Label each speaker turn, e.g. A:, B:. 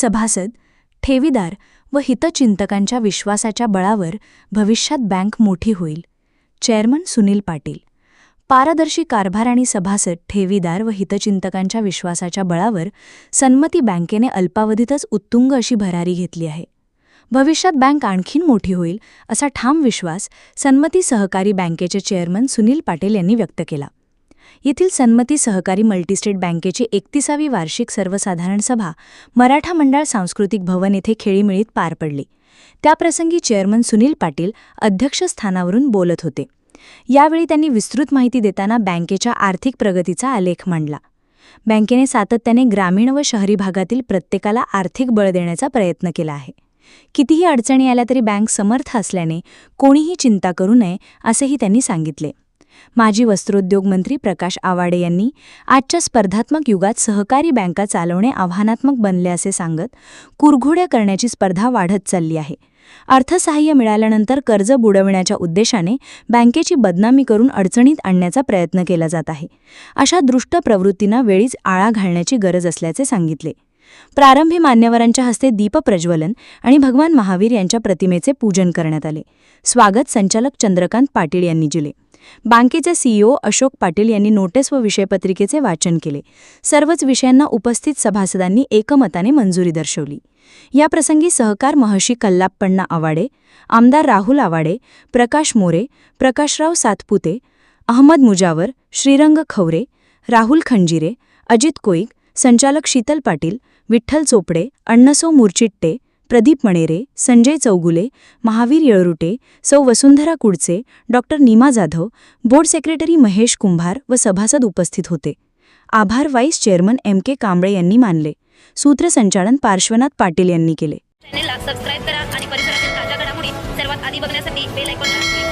A: सभासद ठेवीदार व हितचिंतकांच्या विश्वासाच्या बळावर भविष्यात बँक मोठी होईल. चेअरमन सुनील पाटील. पारदर्शी कारभार आणि सभासद ठेवीदार व हितचिंतकांच्या विश्वासाच्या बळावर सन्मती बँकेने अल्पावधीतच उत्तुंग अशी भरारी घेतली आहे. भविष्यात बँक आणखीन मोठी होईल असा ठाम विश्वास सन्मती सहकारी बँकेचे चेअरमन सुनील पाटील यांनी व्यक्त केला. येथील सन्मती सहकारी मल्टीस्टेट बँकेची एकतीसावी वार्षिक सर्वसाधारण सभा मराठा मंडळ सांस्कृतिक भवन येथे खेळीमेळीत पार पडली. त्याप्रसंगी चेअरमन सुनील पाटील अध्यक्षस्थानावरून बोलत होते. यावेळी त्यांनी विस्तृत माहिती देताना बँकेच्या आर्थिक प्रगतीचा आलेख मांडला. बँकेने सातत्याने ग्रामीण व शहरी भागातील प्रत्येकाला आर्थिक बळ देण्याचा प्रयत्न केला आहे. कितीही अडचणी आल्या तरी बँक समर्थ असल्याने कोणीही चिंता करू नये असेही त्यांनी सांगितले. माजी वस्त्रोद्योग मंत्री प्रकाश आवाडे यांनी आजच्या स्पर्धात्मक युगात सहकारी बँका चालवणे आव्हानात्मक बनले असे सांगत कुरघोड्या करण्याची स्पर्धा वाढत चालली आहे. अर्थसहाय्य मिळाल्यानंतर कर्ज बुडविण्याच्या उद्देशाने बँकेची बदनामी करून अडचणीत आणण्याचा प्रयत्न केला जात आहे. अशा दृष्ट प्रवृत्तींना वेळीच आळा घालण्याची गरज असल्याचे सांगितले. प्रारंभी मान्यवरांच्या हस्ते दीपप्रज्वलन आणि भगवान महावीर यांच्या प्रतिमेचे पूजन करण्यात आले. स्वागत संचालक चंद्रकांत पाटील यांनी दिले. बँकेचे सीईओ अशोक पाटील यांनी नोटीस व विषयपत्रिकेचे वाचन केले. सर्वच विषयांना उपस्थित सभासदांनी एकमताने मंजुरी दर्शवली. याप्रसंगी सहकार महर्षी कल्लाप्पण्णा आवाडे आमदार राहुल आवाडे प्रकाश मोरे प्रकाशराव सातपुते अहमद मुजावर श्रीरंग खवरे राहुल खंजिरे अजित कोईक संचालक शीतल पाटील विठ्ठल चोपडे अण्णसो मुरचिट्टे प्रदीप मणेरे संजय चौगुले महावीर येळरुटे सौ Vasundhara Kudche doctor Nima Jadhav board secretary Mahesh Kumbhar व सभासद उपस्थित होते. आभार vice chairman M K Kamble यांनी मानले. सूत्रसंचालन पार्श्वनाथ पाटील यांनी केले.
B: चॅनेलला सबस्क्राईब करा आणि परिसरातील ताज्या घडामोडी सर्वात आधी बघण्यासाठी बेल आयकॉनला